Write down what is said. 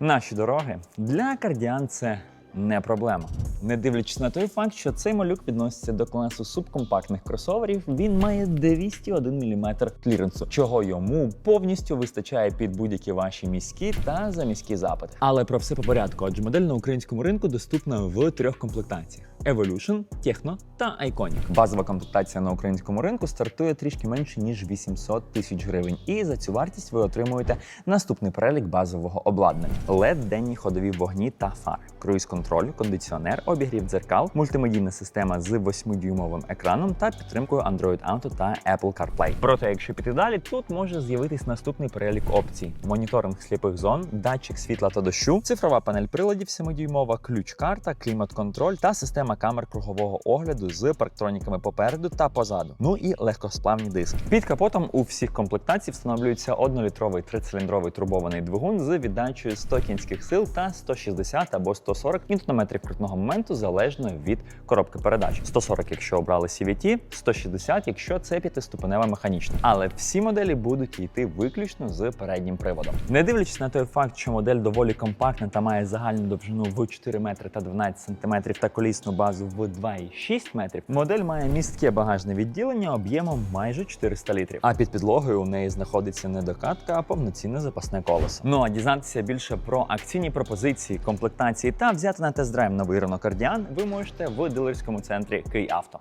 Наші дороги для кардіан це не проблема. Не дивлячись на той факт, що цей малюк відноситься до класу субкомпактних кросоверів, він має 201 мм кліренсу, чого йому повністю вистачає під будь-які ваші міські та заміські запити. Але про все по порядку, адже модель на українському ринку доступна в трьох комплектаціях: Evolution, Techno та Iconic. Базова комплектація на українському ринку стартує трішки менше ніж 800 тисяч гривень. І за цю вартість ви отримуєте наступний перелік базового обладнання: LED, денні ходові вогні та фари, круїз-контроль, кондиціонер, обігрів дзеркал, мультимедійна система з 8-дюймовим екраном та підтримкою Android Auto та Apple CarPlay. Проте, якщо піти далі, тут може з'явитись наступний перелік опцій: моніторинг сліпих зон, датчик світла та дощу, цифрова панель приладів 7-дюймова, ключ-карта, клімат-контроль та система камер кругового огляду з парктроніками попереду та позаду. Ну і легкосплавні диски. Під капотом у всіх комплектацій встановлюється 1-літровий трициліндровий турбований двигун з віддачею 100 кінських сил та 160 або 140 ньютонометрів крутного моменту залежно від коробки передач. 140, якщо обрали CVT, 160, якщо це п'ятиступенева механічна. Але всі моделі будуть йти виключно з переднім приводом. Не дивлячись на той факт, що модель доволі компактна та має загальну довжину в 4 метри та 12 сантиметрів та колісну базу в 2,6 метрів, модель має містке багажне відділення об'ємом майже 400 літрів. А під підлогою у неї знаходиться не докатка, а повноцінне запасне колесо. Ну а дізнатися більше про акційні пропозиції, комплектації та взяти на тест-драйв новий Renault Кардіан ви можете в дилерському центрі «Київавто».